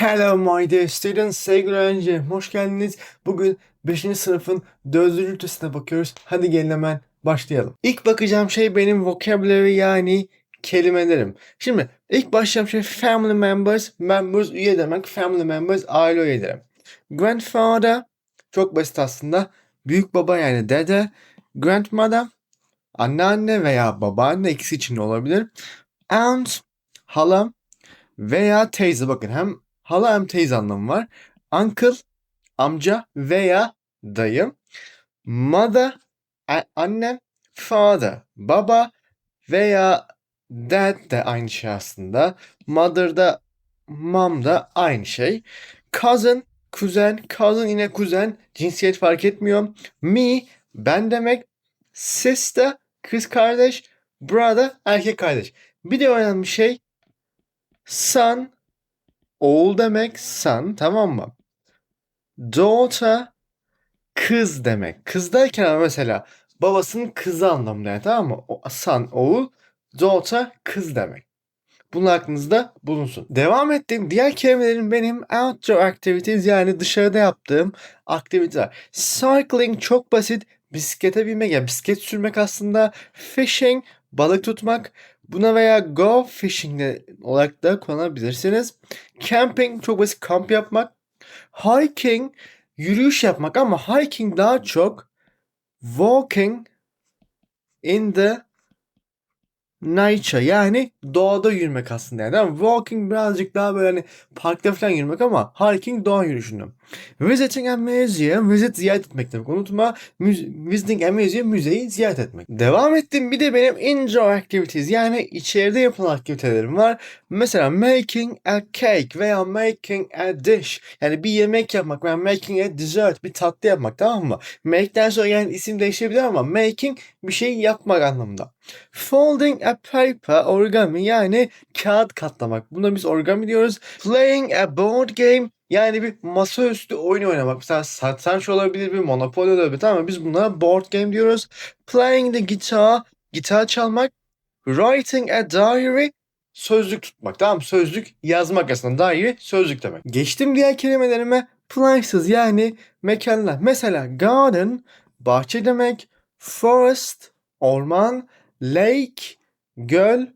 Hello my dear students, sevgili öğrenci, hoş geldiniz. Bugün 5. sınıfın 4. ünitesine bakıyoruz. Hadi gelin hemen başlayalım. İlk bakacağım şey benim vocabulary yani kelimelerim. Şimdi ilk başlayacağım şey family members, members üye demek, family members aile üyeleri. Grandfather çok basit aslında. Büyük baba yani dede. Grandmother anneanne veya babaanne ikisi için olabilir. Aunt halam veya teyze bakın hem hala hem teyze anlamı var. Uncle amca veya dayı. Mother annem, father baba veya dad de aynı şey aslında. Mother da mom da aynı şey. Cousin kuzen, cousin yine kuzen. Cinsiyet fark etmiyor. Me ben demek. Sister kız kardeş. Brother erkek kardeş. Bir de önemli şey son oğul demek son tamam mı? Daughter kız demek. Kız derken mesela babasının kızı anlamında yani tamam mı? O, son oğul, daughter kız demek. Bunun aklınızda bulunsun. Devam ettiğim diğer kelimelerim benim outdoor activities yani dışarıda yaptığım aktiviteler. Cycling çok basit. Bisiklete binmek yani bisiklet sürmek aslında. Fishing balık tutmak. Buna veya go fishing olarak da kullanabilirsiniz. Camping çok basit kamp yapmak. Hiking yürüyüş yapmak ama hiking daha çok walking in the nature yani doğada yürümek aslında yani. Walking birazcık daha böyle hani parkta falan yürümek ama hiking doğa yürüyüşünü. Visiting a museum, visit ziyaret etmek demek. Unutma visiting a museum müzeyi ziyaret etmek. Devam ettim bir de benim indoor activities yani içeride yapılan aktivitelerim var. Mesela making a cake veya making a dish. Yani bir yemek yapmak veya making a dessert bir tatlı yapmak tamam mı? Make'den sonra yani isim değişebilir ama making bir şey yapmak anlamında. Folding a paper origami yani kağıt katlamak. Buna biz origami diyoruz. Playing a board game yani bir masaüstü oyun oynamak. Mesela satranç olabilir, bir Monopoly olabilir. Mı? Biz bunlara board game diyoruz. Playing the guitar, gitar çalmak. Writing a diary, sözlük tutmak. Tamam mı? Sözlük yazmak aslında. Diary, sözlük demek. Geçtim diğer kelimelerime. Places yani mekanlar. Mesela garden, bahçe demek. Forest, orman. Lake, göl.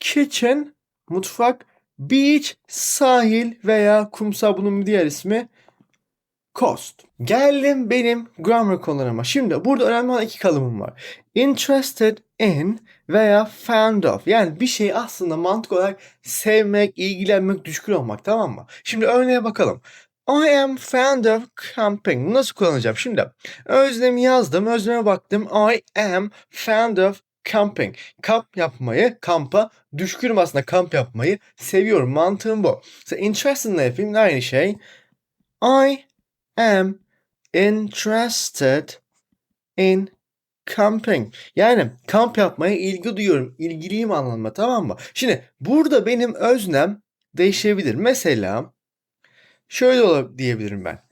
Kitchen, mutfak. Beach, sahil veya kumsal bunun diğer ismi coast. Geldim benim grammar konularıma. Şimdi burada önemli olan iki kalıbım var. Interested in veya fond of. Yani bir şeyi aslında mantık olarak sevmek, ilgilenmek, düşkün olmak tamam mı? Şimdi örneğe bakalım. I am fond of camping. Nasıl kullanacağım? Şimdi özlemi yazdım, özleme baktım. I am fond of camping. Kamp yapmayı, kampa düşkünüm aslında kamp yapmayı seviyorum. Mantığım bu. Mesela interested ne yapayım? Aynı şey. I am interested in camping. Yani kamp yapmaya ilgi duyuyorum. İlgiliyim anlamında tamam mı? Şimdi burada benim öznem değişebilir. Mesela şöyle diyebilirim ben.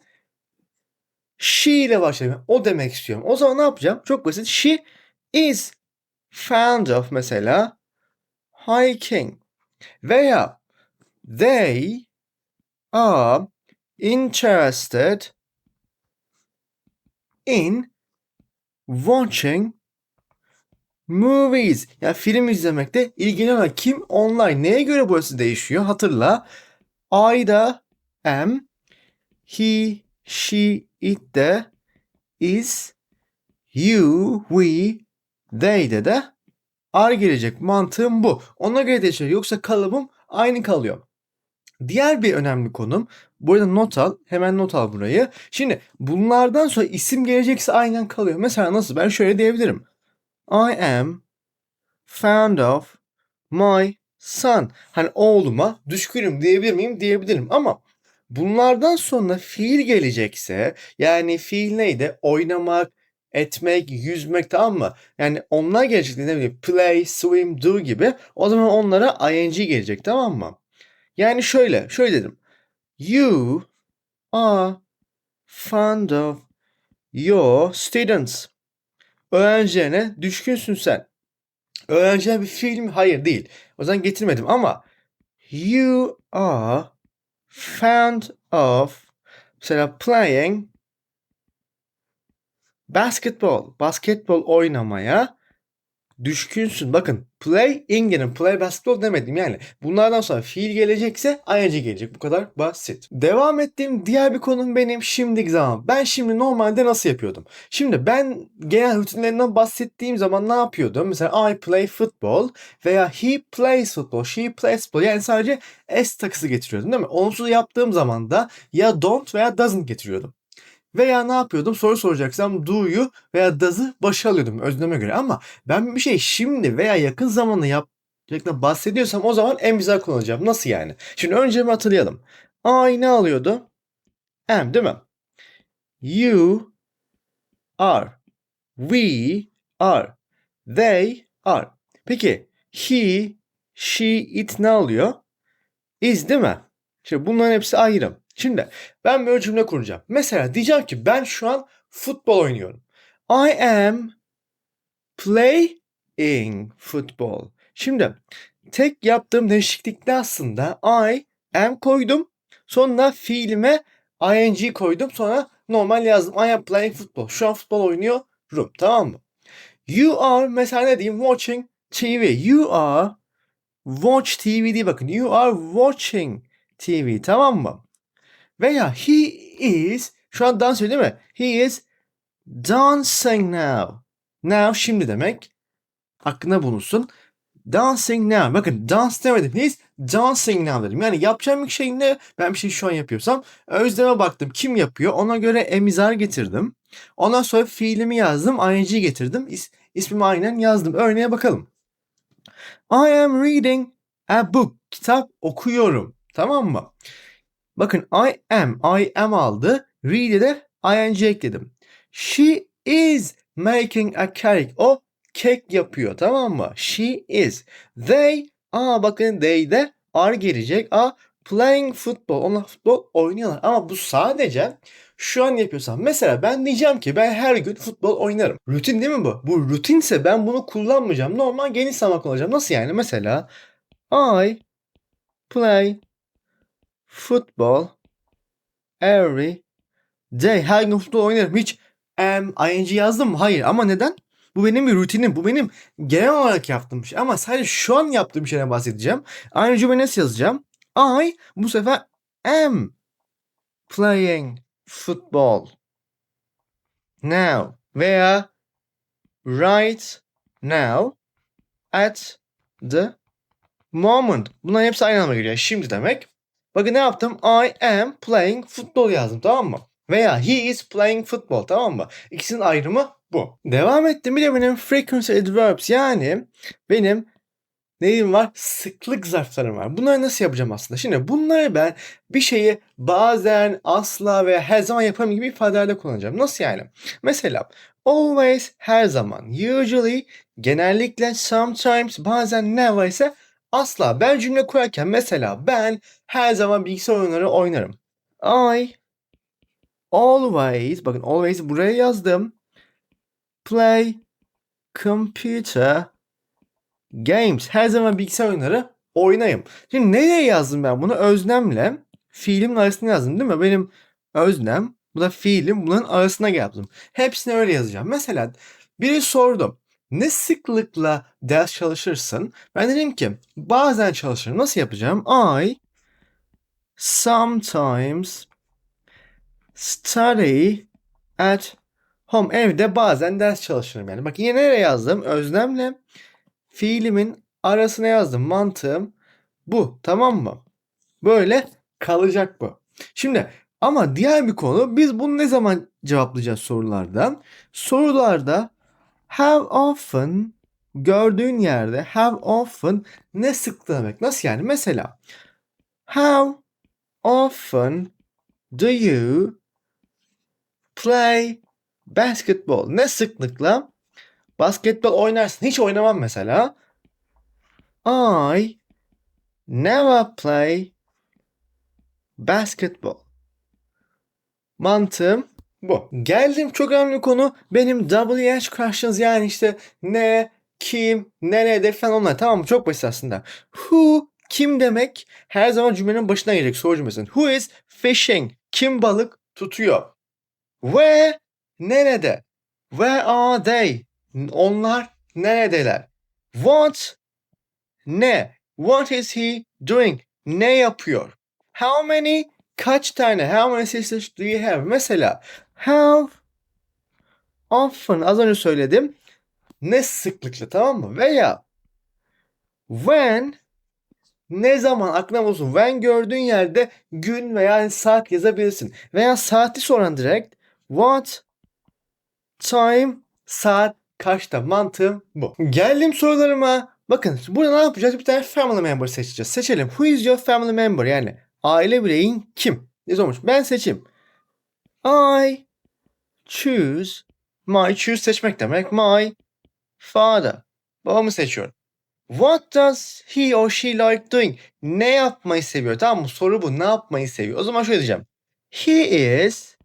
She ile başlayayım. O demek istiyorum. O zaman ne yapacağım? Çok basit. She is fond of mesela hiking. Veya they are interested in watching movies. Yani film izlemekte ilgilenen kim? Online. Neye göre burası değişiyor? Hatırla. I da am. He, she, it de is. You, we, they de are gelecek. Mantığım bu. Ona göre değişiyor. Yoksa kalıbım aynı kalıyor. Diğer bir önemli konum. Bu arada not al. Hemen not al burayı. Şimdi bunlardan sonra isim gelecekse aynen kalıyor. Mesela nasıl? Ben şöyle diyebilirim. I am fond of my son. Hani oğluma düşkünüm diyebilir miyim? Diyebilirim. Ama bunlardan sonra fiil gelecekse yani fiil neydi? Oynamak, etmek, yüzmek tamam mı? Yani onlar gelecek ne bileyim play, swim, do gibi. O zaman onlara ing gelecek tamam mı? Yani şöyle, şöyle dedim. You are fond of your students. Öğrencilerine düşkünsün sen. Öğrenciler bir film hayır değil. O zaman getirmedim ama you are fond of mesela playing basketball. Basketbol oynamaya düşkünsün. Bakın play inginin play basketball demedim yani. Bunlardan sonra fiil gelecekse ing gelecek. Bu kadar basit. Devam ettiğim diğer bir konum benim şimdiki zaman. Ben şimdi normalde nasıl yapıyordum? Şimdi ben genel rutinlerinden bahsettiğim zaman ne yapıyordum? Mesela I play football veya he plays football, she plays football. Yani sadece s takısı getiriyordum değil mi? Onsuz yaptığım zaman da ya don't veya doesn't getiriyordum. Veya ne yapıyordum? Soru soracaksam do'yu veya does'ı başa alıyordum özleme göre. Ama ben bir şey şimdi veya yakın zamanda yapacaktan bahsediyorsam o zaman emza kullanacağım. Nasıl yani? Şimdi önce bir hatırlayalım. I ne alıyordu? Am değil mi? You are. We are. They are. Peki he, she, it ne alıyor? Is değil mi? Şimdi bunların hepsi ayrı. Şimdi ben böyle cümle kuracağım. Mesela diyeceğim ki ben şu an futbol oynuyorum. I am playing football. Şimdi tek yaptığım değişiklikte aslında I am koydum. Sonra fiilime ing koydum. Sonra normal yazdım. I am playing football. Şu an futbol oynuyorum. Tamam mı? You are mesela ne diyeyim? Watching TV. You are watch TV diye bakın. You are watching TV. Tamam mı? Veya he is şu an dans ediyor değil mi? He is dancing now. Now şimdi demek. Aklına bulunsun. Dancing now. Bakın dance demedim. He is dancing now dedim. Yani yapacağım bir şey ne? Ben bir şey şu an yapıyorsam özleme baktım. Kim yapıyor? Ona göre emizar getirdim. Ondan sonra fiilimi yazdım. ing getirdim. İs, ismimi aynen yazdım. Örneğe bakalım. I am reading a book. Kitap okuyorum. Tamam mı? Bakın I am, I am aldı. Read'e de ing ekledim. She is making a cake. O kek yapıyor tamam mı? She is. They, aa bakın they de are gelecek. A playing football. Onlar futbol oynuyorlar. Ama bu sadece şu an yapıyorsam. Mesela ben diyeceğim ki ben her gün futbol oynarım. Rutin değil mi bu? Bu rutinse ben bunu kullanmayacağım. Normal geniş zaman kullanacağım. Nasıl yani? Mesela I play football every day. Her gün futbol oynarım. Hiç am, ing yazdım mı? Hayır. Ama neden? Bu benim bir rutinim. Bu benim genel olarak yaptığım şey. Ama sadece şu an yaptığım şeyden bahsedeceğim. Aynı cümle nasıl yazacağım? I bu sefer am playing football now veya right now at the moment. Bunların hepsi aynı anlama geliyor. Şimdi demek. Bakın ne yaptım? I am playing football yazdım tamam mı? Veya he is playing football tamam mı? İkisinin ayrımı bu. Devam ettim. Bir de benim frequency adverbs yani benim neyim var? Sıklık zarflarım var. Bunları nasıl yapacağım aslında? Şimdi bunları ben bir şeyi bazen, asla veya her zaman yaparım gibi ifadelerde kullanacağım. Nasıl yani? Mesela always, her zaman, usually, genellikle, sometimes, bazen, never ise asla. Ben cümle kurarken mesela ben her zaman bilgisayar oyunları oynarım. I always, bakın always buraya yazdım. Play computer games. Her zaman bilgisayar oyunları oynayım. Şimdi nereye yazdım ben bunu? Özlemle fiilimin arasına yazdım değil mi? Benim özlem, bu da fiilim bunların arasına yazdım. Hepsini öyle yazacağım. Mesela biri sordu. Ne sıklıkla ders çalışırsın? Ben dedim ki bazen çalışırım. Nasıl yapacağım? I sometimes study at home. Evde bazen ders çalışırım yani. Bak yine nereye yazdım? Özlemle fiilimin arasına yazdım. Mantığım bu. Tamam mı? Böyle kalacak bu. Şimdi ama diğer bir konu biz bunu ne zaman cevaplayacağız sorularda? Sorularda how often gördüğün yerde how often ne sıklığı demek. Nasıl yani? Mesela how often do you play basketball? Ne sıklıkla basketbol oynarsın? Hiç oynamam mesela. I never play basketball. Mantığım bu. Geldim çok önemli konu benim WH questions yani işte ne, kim, nerede falan onlar tamam mı? Çok basit aslında. Who, Kim demek her zaman cümlenin başına gelecek soru cümlesinin. Who is fishing? Kim balık tutuyor? Where? Nerede? Where are they? Onlar neredeler? What? Ne? What is he doing? Ne yapıyor? How many? Kaç tane? How many sisters do you have? Mesela how often az önce söyledim. Ne sıklıkla tamam mı? Veya when ne zaman aklına olsun. When gördüğün yerde gün veya saat yazabilirsin. Veya saati soran direkt what time saat kaçta mantığım bu. Geldim sorularıma. Bakın burada ne yapacağız? Bir tane family member seçeceğiz. Seçelim. Who is your family member? Yani aile bireyin kim? Ne olmuş? Ben seçeyim. I choose my choose seçmek demek. My father. Babamı seçiyorum. What does he or she like doing? Ne yapmayı seviyor? Tamam mı? Soru bu. Ne yapmayı seviyor? O zaman şöyle diyeceğim. He is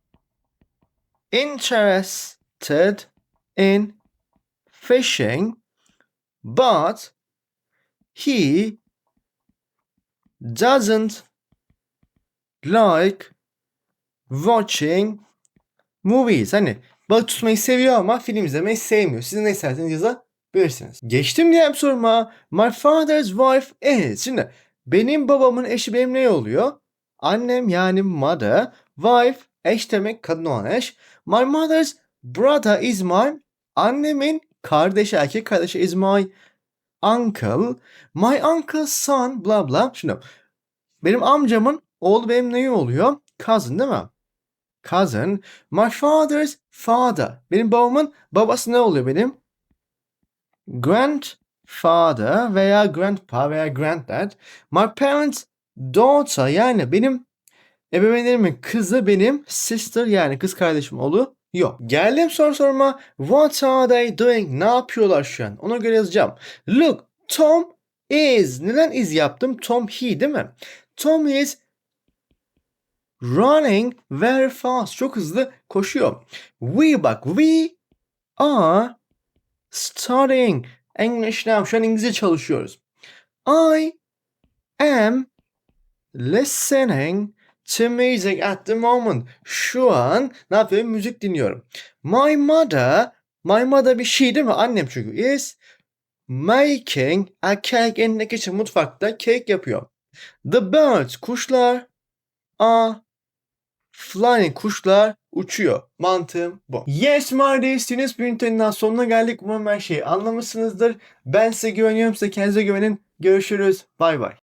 interested in fishing but he doesn't like watching movies. Hani balık tutmayı seviyor ama film izlemeyi sevmiyor. Siz ne isterseniz yazabilirsiniz. Geçtim diğer bir soruma. My father's wife is. Şimdi benim babamın eşi benim ne oluyor? Annem yani mother. Wife eş demek kadın olan eş. My mother's brother is my annemin kardeşi erkek kardeşi is my uncle. My uncle's son bla bla. Şimdi benim amcamın oğlu benim neyim oluyor? Cousin değil mi? Cousin. My father's father. Benim babamın babası ne oluyor benim? Grandfather veya grandpa veya granddad. My parents daughter yani benim ebeveynlerimin kızı benim sister yani kız kardeşim oluyor. Yok. Geldim soru sorma. What are they doing? Ne yapıyorlar şu an? Ona göre yazacağım. Look, Tom is. Neden is yaptım? Tom he değil mi? Tom is running very fast. Çok hızlı koşuyor. We bak we are studying English now. Şu an İngilizce çalışıyoruz. I am listening to music at the moment. Şu an ne yapıyorum? Müzik dinliyorum. My mother, my mother bir şey değil mi? Annem çünkü is making a cake in the kitchen. Mutfakta cake yapıyor. The birds, kuşlar are flying. Kuşlar uçuyor. Mantığım bu. Yes my dear ünitenin daha sonuna geldik. Umarım her şeyi anlamışsınızdır. Ben size güveniyorum. Size kendinize güvenin. Görüşürüz. Bay bay.